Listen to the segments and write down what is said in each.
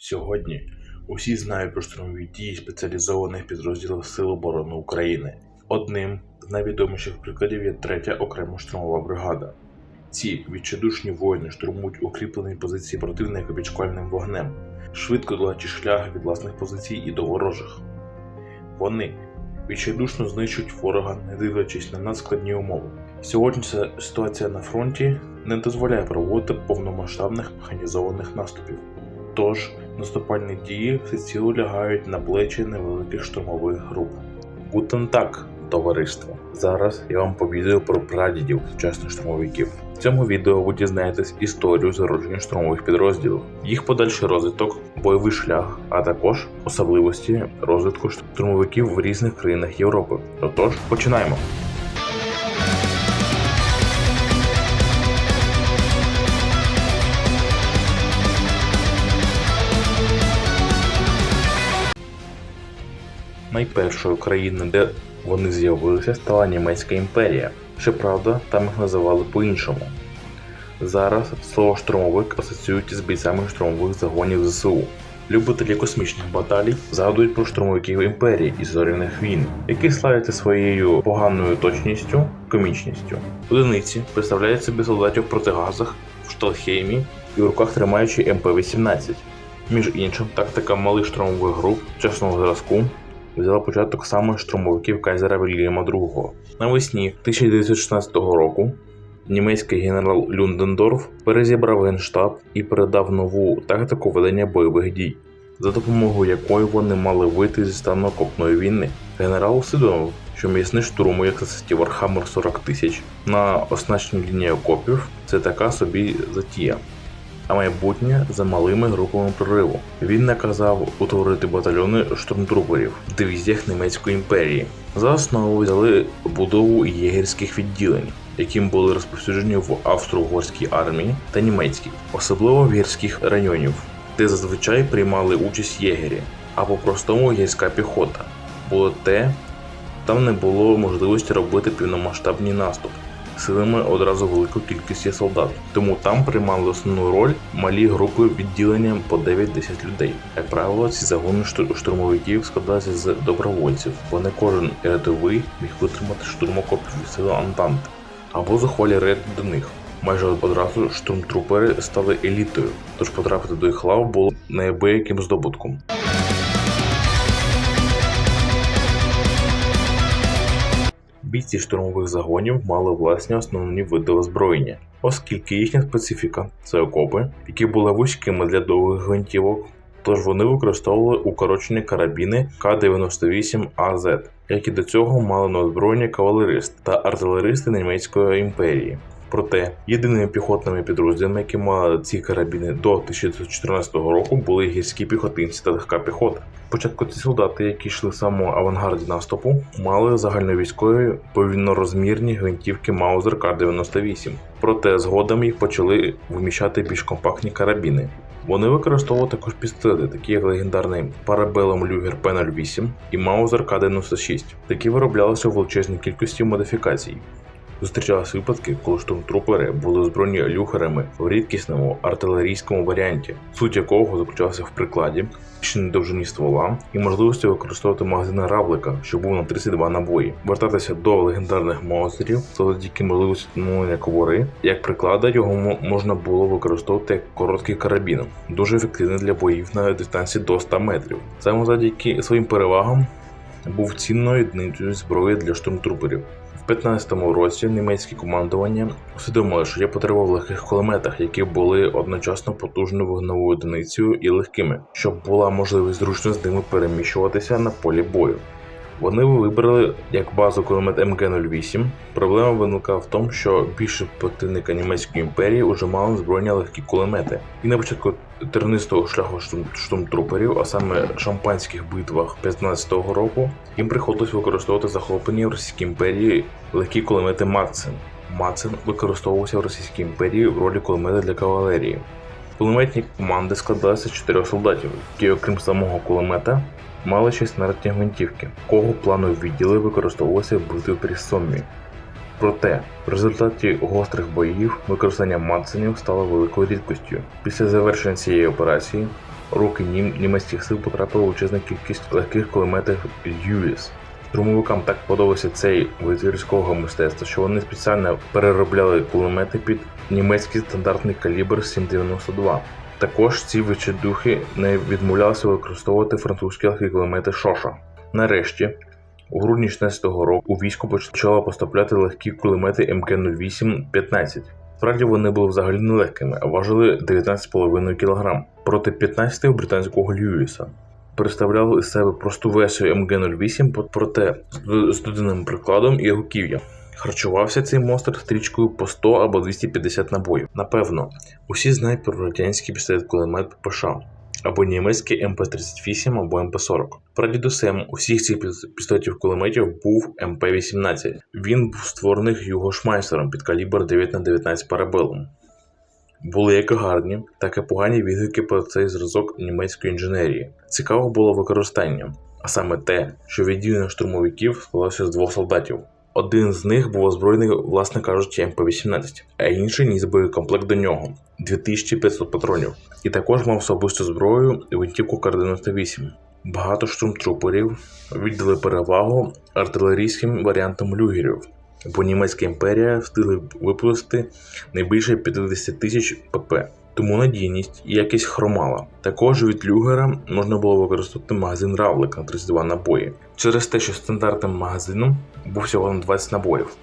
Сьогодні усі знають про штурмові дії спеціалізованих підрозділів Сил оборони України. Одним з найвідоміших прикладів є третя окрема штурмова бригада. Ці відчайдушні воїни штурмують укріплені позиції противника під вогнем, швидко долаючи шлях від власних позицій і до ворожих. Вони відчайдушно знищують ворога, не дивлячись на надскладні умови. Сьогоднішня ситуація на фронті не дозволяє проводити повномасштабних механізованих наступів. Тож наступальні дії всеціло лягають на плечі невеликих штурмових груп. Гутен так, товариство. Зараз я вам повідаю про прадідів сучасних штурмовиків. В цьому відео ви дізнаєтесь історію зародження штурмових підрозділів, їх подальший розвиток, бойовий шлях, а також особливості розвитку штурмовиків в різних країнах Європи. Отож, починаємо. Найпершою країною, де вони з'явилися, стала Німецька імперія. Щоправда, там їх називали по-іншому. Зараз слово штурмовик асоціюють із бійцями штурмових загонів ЗСУ. Любителі космічних баталій згадують про штурмовиків імперії і зоряних війн, які славляться своєю поганою точністю, комічністю. Одиниці представляють собі солдатів в протигазах в Шталхеймі і в руках тримаючи МП-18. Між іншим, тактика малих штурмових груп чесного зразку взяла початок саме штурмовиків кайзера Вільяма II. Навесні 1916 року німецький генерал Люндендорф перезібрав генштаб і передав нову тактику ведення бойових дій, за допомогою якої вони мали вийти зі стану окопної війни. Генерал усвідомив, що м'ясний штурм, як засадів Вархаммер 40 тисяч на оснащеній лінії окопів, це така собі затія а майбутнє за малими групами прориву. Він наказав утворити батальйони штурмтруперів в дивізіях Німецької імперії. За основу взяли будову єгерських відділень, яким були розповсюджені в австро-угорській армії та німецькій, особливо в гірських районів, де зазвичай приймали участь єгері, а по-простому гірська піхота. Було те, там не було можливості робити повномасштабний наступ силами одразу великої кількості солдат. Тому там приймали основну роль малі групи відділенням по 9-10 людей. Як правило, ці загони штур- штурмовиків складалися з добровольців. Вони кожен рядовий міг витримати штурм окопів від сили Антанти або захвалі ряд до них. Майже одразу штурмтрупери стали елітою, тож потрапити до їх лав було неабияким здобутком. Бійці штурмових загонів мали власні основні види озброєння, оскільки їхня специфіка це окопи, які були вузькими для довгих гвинтівок, тож вони використовували укорочені карабіни К-98АЗ, які до цього мали на озброєння кавалеристи та артилеристи Німецької імперії. Проте єдиними піхотними підрозділами, які мали ці карабіни до 1914 року, були гірські піхотинці та легка піхота. Спочатку ці солдати, які йшли в самому авангарді наступу, мали загальновійськові повільнорозмірні гвинтівки Маузер К-98. Проте згодом їх почали виміщати більш компактні карабіни. Вони використовували також пістолети, такі як легендарний Parabellum Luger P08 і Mauser К-96, які вироблялися у величезній кількості модифікацій. Зустрічалися випадки, коли штурмтрупери були озброєні люхерами в рідкісному артилерійському варіанті, суть якого заключалася в прикладі, збільшеній довжині ствола і можливості використовувати магазин равлика, що був на 32 набої, вертатися до легендарних монстрів, маузерів завдяки можливості встановлення ковори. Як приклада, його можна було використовувати як короткий карабін, дуже ефективний для боїв на дистанції до 100 метрів. Саме завдяки своїм перевагам був цінною одиницею зброї для штурмтруперів. В 15-му році німецьке командування усвідомило, що є потреба в легких кулеметах, які були одночасно потужною вогневою одиницею і легкими, щоб була можливість зручно з ними переміщуватися на полі бою. Вони вибрали як базу кулемет МГ-08. Проблема виникла в тому, що більше противника німецької імперії уже мали збройні легкі кулемети. І на початку тернистого шляху штурм, штурмтруперів, а саме шампанських битвах 15-го року, їм приходилось використовувати захоплені в Російській імперії легкі кулемети Мацен. Мацен використовувався в Російській імперії в ролі кулемета для кавалерії. Кулеметні команди складалися з чотирьох солдатів, які, окрім самого кулемета, мали й снарядні гвинтівки, кого плану відділи використовувалися в битві при Соммі. Проте, в результаті гострих боїв використання мацанів стало великою рідкістю. Після завершення цієї операції руки нім- німецьких сил потрапила величезна кількість легких кулеметів Льюіс. Штурмовикам так подобався цей вид військового мистецтва, що вони спеціально переробляли кулемети під німецький стандартний калібр 7,92. Також ці відчайдухи не відмовлялися використовувати французькі кулемети Шоша. Нарешті, у грудні 16-го року у військо почало поступляти легкі кулемети МК-08-15. Справді вони були взагалі нелегкими, а важили 19,5 кг проти 15 у британського Льюіса. Представляли із себе просту версію МГ-08, проте з- з прикладом і руків'я. Харчувався цей монстр стрічкою по 100 або 250 набоїв. Напевно, усі знають про радянський пістолет-кулемет ППШ, або німецький МП-38 або МП-40. Прадідусем усіх цих пістолетів-кулеметів був МП-18. Він був створений його шмайсером під калібр 9 на 19 парабелом. Були як гарні, так і погані відгуки про цей зразок німецької інженерії. Цікаво було використання, а саме те, що відділення штурмовиків складалося з двох солдатів. Один з них був озброєний, власне кажучи, МП-18, а інший ніс боєкомплект до нього 2500 патронів. І також мав особисту зброю гвинтівку Кар-98. Багато штурмтруперів віддали перевагу артилерійським варіантам люгерів, бо німецька імперія встигли випустити не більше 50 тисяч ПП. Тому надійність і якість хромала. Також від люгера можна було використовувати магазин Равлик на 32 набої, через те, що стандартним магазином був всього на 20 набоїв.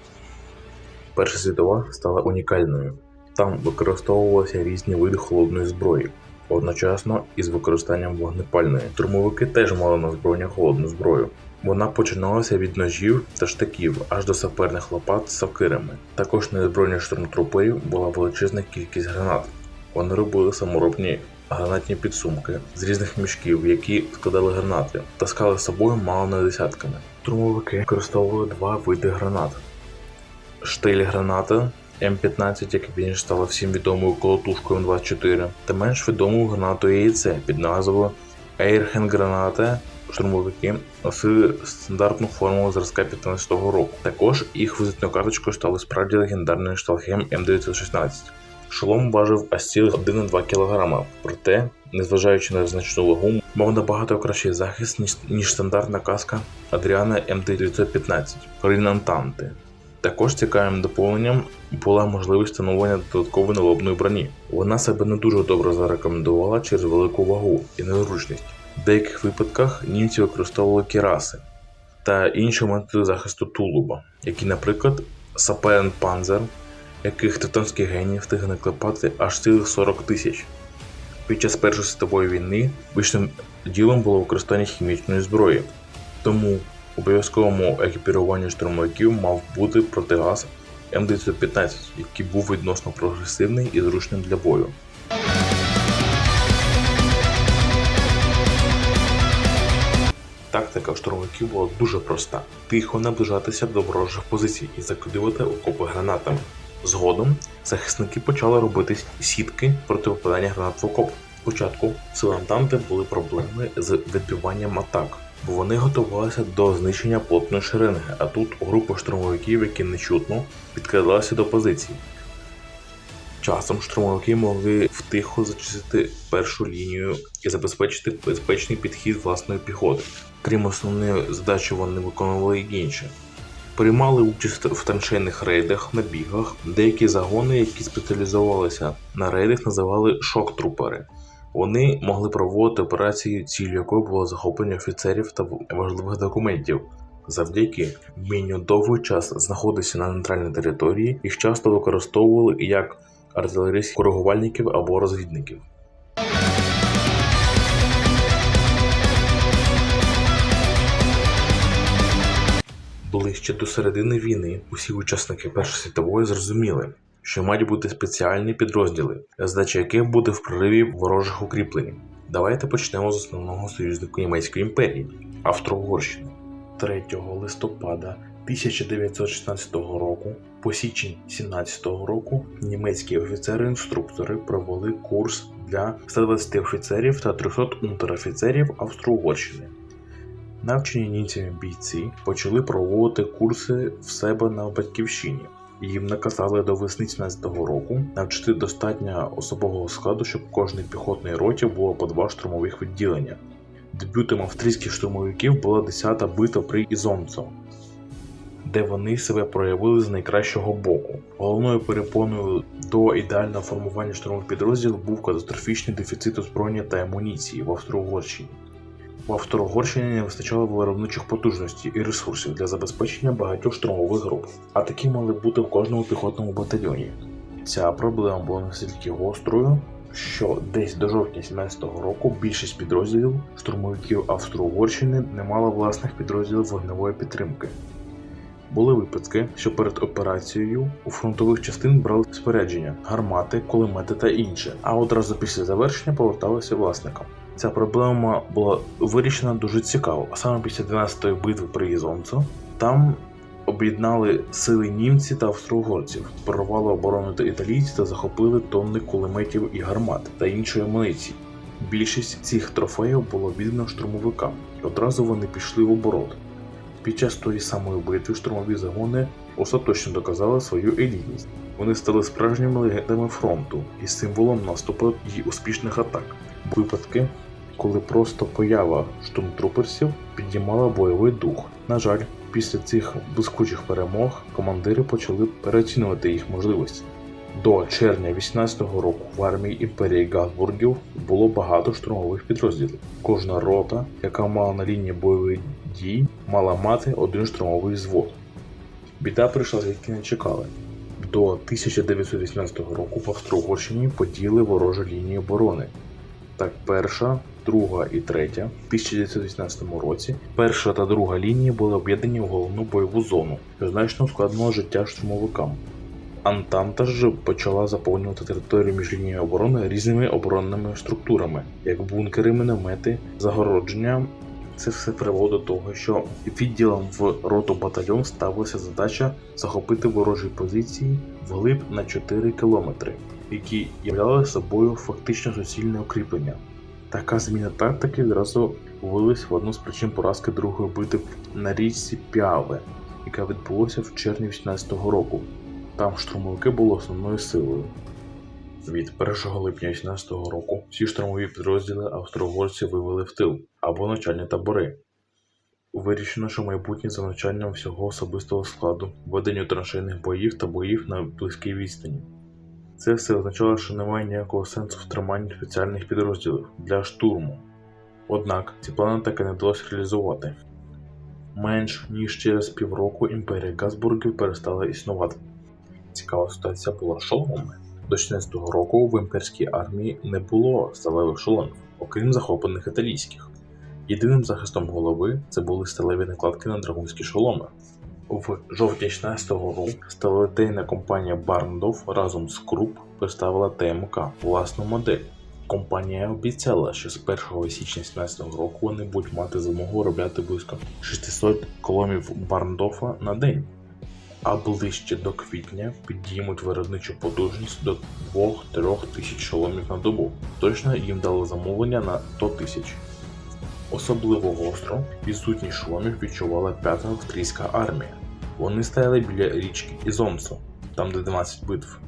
Перша світова стала унікальною. Там використовувалися різні види холодної зброї, одночасно із використанням вогнепальної. Штурмовики теж мали на озброєння холодну зброю. Вона починалася від ножів та штиків аж до саперних лопат з сокирами. Також на озброєнні штурмтруперів була величезна кількість гранат. Вони робили саморобні гранатні підсумки з різних мішків, які складали гранати, таскали з собою мало не десятками. Штурмовики використовували два види гранат: штиль граната М15, яка пізніше стала всім відомою колотушкою М24, та менш відомою гранатою яйце під назвою Ейрхен граната. Штурмовики носили стандартну формулу зразка 15-го року. Також їх візитною карточкою стали справді легендарний шталхем М916. Шолом важив аж цілих 1,2 кг, проте, незважаючи на значну вагу, мав набагато кращий захист, ніж, стандартна каска Адріана М915 Рінантанти. Також цікавим доповненням була можливість встановлення додаткової налобної броні. Вона себе не дуже добре зарекомендувала через велику вагу і незручність. В деяких випадках німці використовували кіраси та інші методи захисту тулуба, які, наприклад, Сапен Панзер, яких тевтонський геній встиг наклепати аж цілих 40 тисяч. Під час Першої світової війни вищим ділом було використання хімічної зброї, тому обов'язковому екіпіруванні штурмовиків мав бути протигаз М915, який був відносно прогресивний і зручним для бою. Тактика штурмовиків була дуже проста: тихо наближатися до ворожих позицій і закидувати окопи гранатами. Згодом захисники почали робити сітки проти попадання гранат в окоп. Спочатку силам Данте були проблеми з відбиванням атак, вони готувалися до знищення плотної шеренги, а тут група штурмовиків, які нечутно підкрадалися до позицій. Часом штурмовики могли втихо зачистити першу лінію і забезпечити безпечний підхід власної піхоти. Крім основної задачі, вони виконували й інші. Приймали участь в траншейних рейдах, набігах. Деякі загони, які спеціалізувалися на рейдах, називали шок-трупери. Вони могли проводити операції, ціллю якої було захоплення офіцерів та важливих документів. Завдяки вмінню довгий час знаходитися на нейтральній території, їх часто використовували як артилерійських коригувальників або розвідників. Ближче до середини війни усі учасники Першої світової зрозуміли, що мають бути спеціальні підрозділи, задача яких буде в прориві ворожих укріплень. Давайте почнемо з основного союзника Німецької імперії Австро-Угорщини. 3 листопада 1916 року по січень 17 року німецькі офіцери-інструктори провели курс для 120 офіцерів та 300 унтер-офіцерів Австро-Угорщини. Навчені німцями бійці почали проводити курси в себе на батьківщині. Їм наказали до весни 17-го року навчити достатньо особового складу, щоб в кожній піхотній роті було по два штурмових відділення. Дебютом австрійських штурмовиків була 10-та битва при Ізонцо, де вони себе проявили з найкращого боку. Головною перепоною до ідеального формування штурмових підрозділів був катастрофічний дефіцит озброєння та амуніції в Австро-Угорщині. В Австро-Угорщині не вистачало виробничих потужностей і ресурсів для забезпечення багатьох штурмових груп, а такі мали бути в кожному піхотному батальйоні. Ця проблема була настільки гострою, що десь до жовтня 17-го року більшість підрозділів штурмовиків Австро-Угорщини не мала власних підрозділів вогневої підтримки. Були випадки, що перед операцією у фронтових частин брали спорядження, гармати, кулемети та інше, а одразу після завершення поверталися власникам. Ця проблема була вирішена дуже цікаво, а саме після 12-ї битви при Ізонцу там об'єднали сили німці та австро-угорців, прорвали оборону та італійці та захопили тонни кулеметів і гармат та іншої амуніції. Більшість цих трофеїв було віддано штурмовикам, і одразу вони пішли в оборот. Під час тої самої битви штурмові загони остаточно доказали свою елітність. Вони стали справжніми легендами фронту і символом наступу і успішних атак. Випадки, коли просто поява штурмтруперсів підіймала бойовий дух. На жаль, після цих блискучих перемог командири почали переоцінювати їх можливості. До червня 18-го року в армії імперії Габсбургів було багато штурмових підрозділів. Кожна рота, яка мала на лінії бойових дій, мала мати один штурмовий взвод. Біда прийшла звідки не чекали. До 1918 року в Австро-Угорщині поділи ворожі лінії оборони. Так, перша, друга і третя в 1918 році перша та друга лінії були об'єднані в головну бойову зону, що значно ускладнило життя штурмовикам. Антанта ж почала заповнювати територію між лінією оборони різними оборонними структурами, як бункери, міномети, загородження. Це все привело до того, що відділом в роту батальйон ставилася задача захопити ворожі позиції вглиб на 4 кілометри, які являли собою фактично суцільне укріплення. Така зміна тактики відразу вилилась в одну з причин поразки другої битви на річці Піаве, яка відбулася в червні 18-го року. Там штурмовики були основною силою. Від 1 липня 18-го року всі штурмові підрозділи австро-угорці вивели в тил або навчальні табори. Вирішено, що майбутнє за навчанням всього особистого складу, веденню траншейних боїв та боїв на близькій відстані. Це все означало, що немає ніякого сенсу в триманні спеціальних підрозділів для штурму. Однак ці плани так і не вдалося реалізувати. Менш ніж через півроку імперія Газбургів перестала існувати. Цікава ситуація була шоломами. До 16-го року в імперській армії не було сталевих шоломів, окрім захоплених італійських. Єдиним захистом голови це були сталеві накладки на драгунські шоломи. В жовтні 16-го року сталелитейна компанія Барндов разом з Круп представила ТМК власну модель. Компанія обіцяла, що з 1 січня 17-го року вони будуть мати змогу робляти близько 600 коломів Барндофа на день а ближче до квітня підіймуть виробничу потужність до 2-3 тисяч шоломів на добу. Точно їм дали замовлення на 100 тисяч. Особливо гостро відсутність шоломів відчувала 5-та австрійська армія. Вони стояли біля річки Ізонсо, там де 12 битв.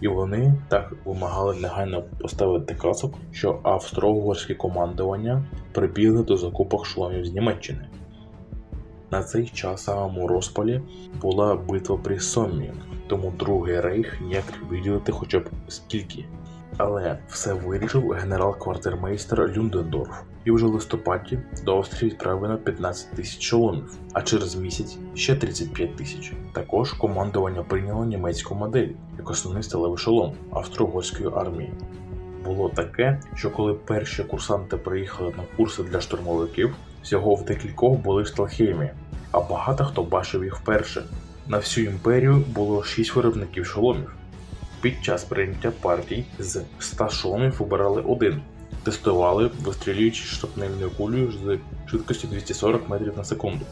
І вони так вимагали негайно поставити касок, що австро-угорське командування прибігли до закупок шоломів з Німеччини. На цей час самому розпалі була битва при Соммі, тому Другий рейх ніяк виділити хоча б скільки. Але все вирішив генерал-квартирмейстер Люндендорф, і вже в листопаді до Австрії відправлено 15 тисяч шоломів, а через місяць ще 35 тисяч. Також командування прийняло німецьку модель як основний сталевий шолом австро-угорської армії. Було таке, що коли перші курсанти приїхали на курси для штурмовиків, всього в декількох були в Шталхеймі, а багато хто бачив їх вперше. На всю імперію було 6 виробників шоломів. Під час прийняття партій з 100 шоломів вибирали один, тестували, вистрілюючи штопнельною кулею з швидкістю 240 метрів на секунду.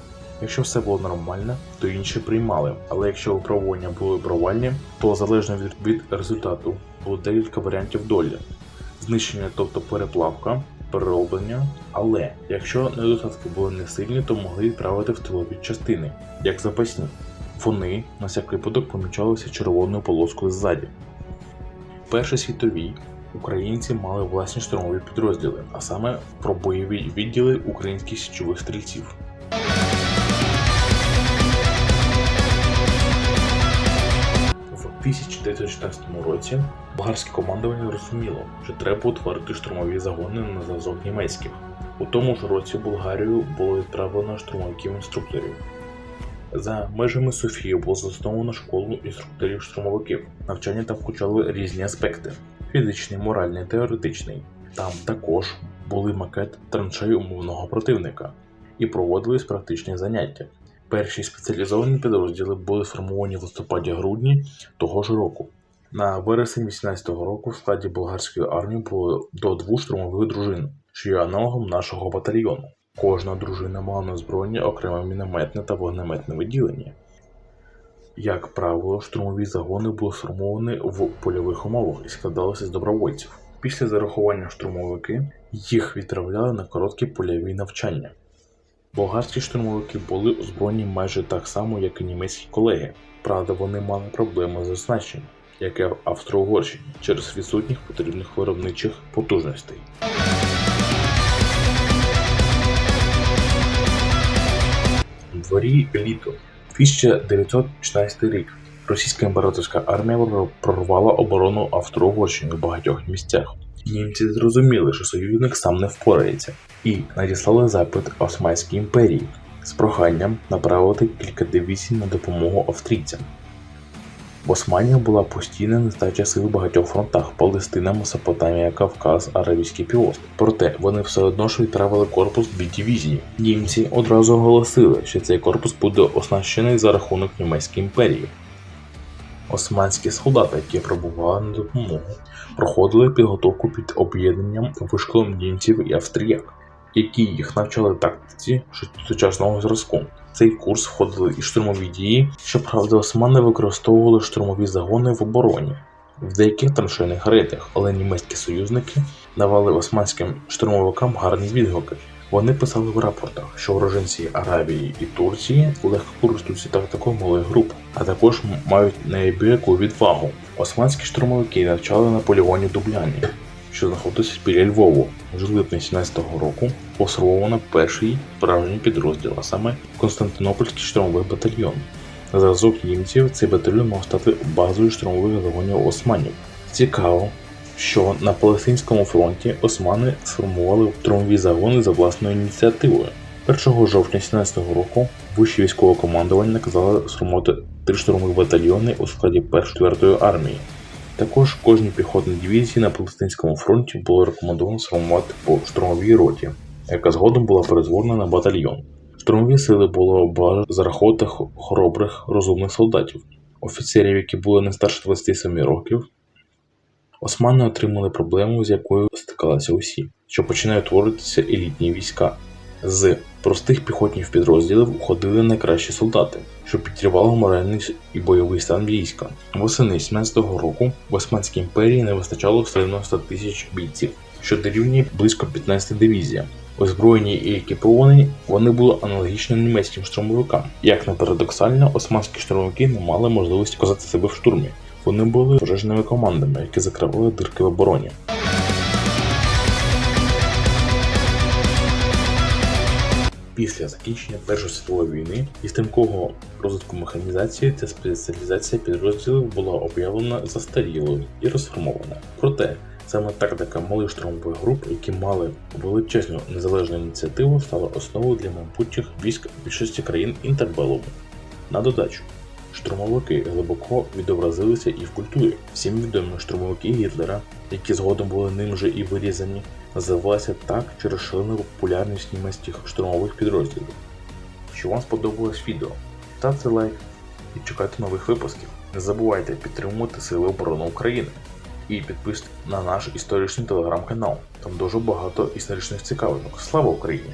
Якщо все було нормально, то інші приймали, але якщо випробування були провальні, то залежно від, від результату було декілька варіантів долі. Знищення, тобто переплавка, перероблення, але якщо недостатки були не сильні, то могли відправити в тилові частини, як запасні. Вони на всякий випадок помічалися червоною полоскою ззаді. В Першій світовій українці мали власні штурмові підрозділи, а саме пробойові відділи українських січових стрільців. В 1914 році болгарське командування розуміло, що треба утворити штурмові загони на зразок німецьких. У тому ж році Болгарію було відправлено штурмовиків-інструкторів. За межами Софії було засновано школу інструкторів-штурмовиків. Навчання там включали різні аспекти: фізичний, моральний, теоретичний. Там також були макети траншей умовного противника і проводились практичні заняття. Перші спеціалізовані підрозділи були сформовані в листопаді-грудні того ж року. На вересень 18-го року в складі болгарської армії було до двох штурмових дружин, що є аналогом нашого батальйону. Кожна дружина мала на озброєнні окреме мінометне та вогнеметне відділення. Як правило, штурмові загони були сформовані в польових умовах і складалися з добровольців. Після зарахування штурмовики їх відправляли на короткі польові навчання. Болгарські штурмовики були озброєні майже так само, як і німецькі колеги. Правда, вони мали проблеми з оснащенням, як і в Австро-Угорщині, через відсутніх потрібних виробничих потужностей. Дворі літо 1914 рік. Російська імператорська армія прорвала оборону Австро-Угорщини в багатьох місцях. Німці зрозуміли, що союзник сам не впорається, і надіслали запит Османській імперії з проханням направити кілька дивізій на допомогу австрійцям. В Османії була постійна нестача сил в багатьох фронтах Палестина, Месопотамія, Кавказ, Аравійський півострів. Проте вони все одно ж відправили корпус дві дивізії. Німці одразу оголосили, що цей корпус буде оснащений за рахунок Німецької імперії. Османські солдати, які прибували на допомогу, проходили підготовку під об'єднанням вишколом німців і австріяк, які їх навчали тактиці сучасного зразку. Цей курс входили і штурмові дії, щоправда, османи використовували штурмові загони в обороні в деяких траншейних рейдах, але німецькі союзники давали османським штурмовикам гарні відгуки. Вони писали в рапортах, що уроженці Аравії і Турції легко користуються тактикою малих груп, а також мають неабияку відвагу. Османські штурмовики навчали на полігоні Дубляні, що знаходиться біля Львову. В липні 17-го року був перший справжній підрозділ, а саме Константинопольський штурмовий батальйон. На зразок німців цей батальйон мав стати базою штурмових загонів османів. Цікаво, що на Палестинському фронті османи сформували штурмові загони за власною ініціативою. 1 жовтня 17-го року вище військове командування наказало сформувати три штурмових батальйони у складі 1-4 армії. Також кожній піхотній дивізії на Палестинському фронті було рекомендовано сформувати по штурмовій роті, яка згодом була перетворена на батальйон. Штурмові сили було багато за рахунок хоробрих розумних солдатів, офіцерів, які були не старше 27 років. Османи отримали проблему, з якою стикалися усі, що починають творитися елітні війська. З простих піхотних підрозділів уходили найкращі солдати, що підтримувало моральний і бойовий стан війська. Восени 17-го року в Османській імперії не вистачало все одно 100 тисяч бійців, що дорівнює близько 15 дивізіям. Озброєні і екіповані, вони були аналогічні німецьким штурмовикам. Як не парадоксально, османські штурмовики не мали можливості показати себе в штурмі. Вони були пожежними командами, які закривали дирки в обороні. Після закінчення Першої світової війни і стрімкого розвитку механізації ця спеціалізація підрозділів була об'явлена застарілою і розформована. Проте саме тактика малих штурмових груп, які мали величезну незалежну ініціативу, стала основою для майбутніх військ більшості країн інтербелуму. На додачу, штурмовики глибоко відобразилися і в культурі. Всім відомі штурмовики Гітлера, які згодом були ним же і вирізані, називалися так через шалену популярність німецьких штурмових підрозділів. Якщо вам сподобалось відео, ставте лайк і чекайте нових випусків. Не забувайте підтримувати Сили оборони України і підписуйтесь на наш історичний телеграм-канал. Там дуже багато історичних цікавинок. Слава Україні!